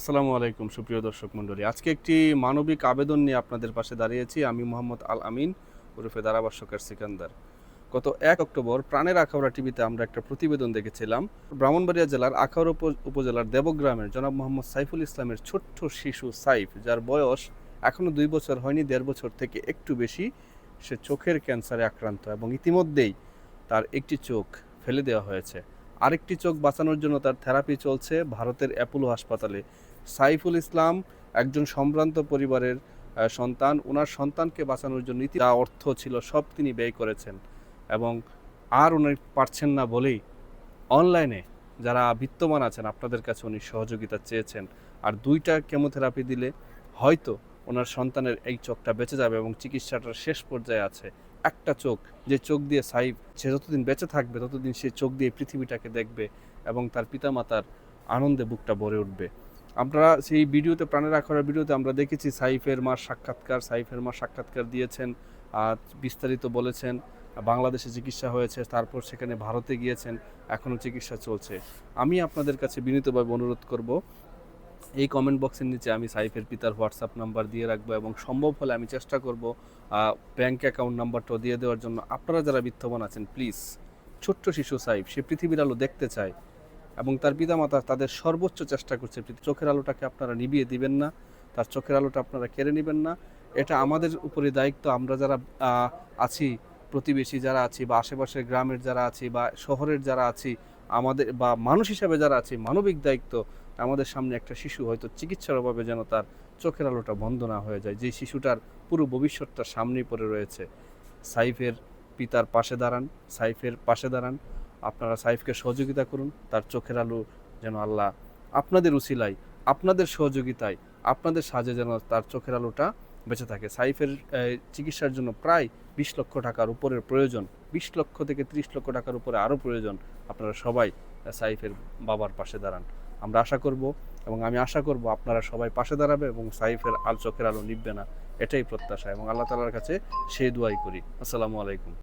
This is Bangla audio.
আসসালামু আলাইকুম, সুপ্রিয় দর্শক মণ্ডলী। আজকে একটি মানবিক আবেদন নিয়ে আপনাদের পাশে দাঁড়িয়েছি। আমি মোহাম্মদ আল আমিন, ওরফে দারাবাসকার সিকান্দার। গত এক অক্টোবর প্রাণের আখাউড়া টিভিতে আমরা একটা প্রতিবেদন দেখেছিলাম। ব্রাহ্মণবাড়িয়া জেলার আখাউড়া উপ- উপজেলার দেবগ্রামের জনাব মোহাম্মদ সাইফুল ইসলামের ছোট্ট শিশু সাইফ, যার বয়স এখনও দুই বছর হয়নি, দেড় বছর থেকে একটু বেশি, সে চোখের ক্যান্সারে আক্রান্ত এবং ইতিমধ্যেই তার একটি চোখ ফেলে দেওয়া হয়েছে। আরেকটি চোখ বাঁচানোর জন্য তার থেরাপি চলছে। ভারতের অ্যাপোলো হাসপাতালে সাইফুল ইসলাম একজন সম্ভ্রান্ত পরিবারের সন্তান। ওনার সন্তানকে বাঁচানোর জন্য যা অর্থ ছিল, সব তিনি ব্যয় করেছেন। এবং আর উনি পারছেন না বলেই অনলাইনে যারা বিত্তমান আছেন, আপনাদের কাছে উনি সহযোগিতা চেয়েছেন। আর দুইটা কেমোথেরাপি দিলে হয়তো ওনার সন্তানের এই চোখটা বেঁচে যাবে এবং চিকিৎসাটার শেষ পর্যায়ে আছে একটা চোখ। যে চোখ দিয়ে সাইফ, সে যতদিন বেঁচে থাকবে, ততদিন সে চোখ দিয়ে পৃথিবীটাকে দেখবে এবং তার পিতামাতার আনন্দে বুকটা ভরে উঠবে। আমরা সেই ভিডিওতে, প্রাণের আখড়ার ভিডিওতে আমরা দেখেছি সাইফের মার সাক্ষাৎকার, সাইফের মা সাক্ষাৎকার দিয়েছেন, আর বিস্তারিত বলেছেন, বাংলাদেশে চিকিৎসা হয়েছে, তারপর সেখানে ভারতে গিয়েছেন, এখনও চিকিৎসা চলছে। আমি আপনাদের কাছে বিনীতভাবে অনুরোধ করব, এই কমেন্ট বক্সের নিচে আমি সাইফের পিতার হোয়াটসঅ্যাপ নাম্বার দিয়ে রাখব এবং সম্ভব হলে আমি চেষ্টা করব ব্যাংক অ্যাকাউন্ট নাম্বারটাও দিয়ে দেওয়ার জন্য। আপনারা যারা বিত্তমান আছেন প্লিজ ছোট্ট শিশু সাইফ, সে পৃথিবীর আলো দেখতে চায় এবং তার পিতামাতা তাদের সর্বোচ্চ চেষ্টা করছে চোখের আলোটাকে আপনারা নিভিয়ে দিবেন না, তার চোখের আলোটা আপনারা কেড়ে নেবেন না। এটা আমাদের উপরে দায়িত্ব, আমরা যারা আছি, প্রতিবেশী যারা আছি বা আশেপাশের গ্রামের যারা আছি বা শহরের যারা আছি, আমাদের বা মানুষ হিসাবে যারা আছি, মানবিক দায়িত্ব, আমাদের সামনে একটা শিশু হয়তো চিকিৎসার অভাবে যেন তার চোখের আলোটা বন্ধ না হয়ে যায়। যে শিশুটার পুরো ভবিষ্যৎটা সামনেই পড়ে রয়েছে, সাইফের পিতার পাশে দাঁড়ান, সাইফের পাশে দাঁড়ান। আপনারা সাইফকে সহযোগিতা করুন, তার চোখের আলো যেন আল্লাহ আপনাদের উসিলায়, আপনাদের সহযোগিতায়, আপনাদের সাজে যেন তার চোখের আলোটা বেঁচে থাকে। সাইফের চিকিৎসার জন্য প্রায় বিশ লক্ষ টাকার উপরের প্রয়োজন, বিশ লক্ষ থেকে ত্রিশ লক্ষ টাকার উপরে আরও প্রয়োজন। আপনারা সবাই সাইফের বাবার পাশে দাঁড়ান। আমরা আশা করব এবং আমি আশা করব আপনারা সবাই পাশে দাঁড়াবে এবং সাইফের আল, চোখের আলো নিববে না। এটাই প্রত্যাশা এবং আল্লাহ তালার কাছে সেই দোয়াই করি। আসসালামু আলাইকুম।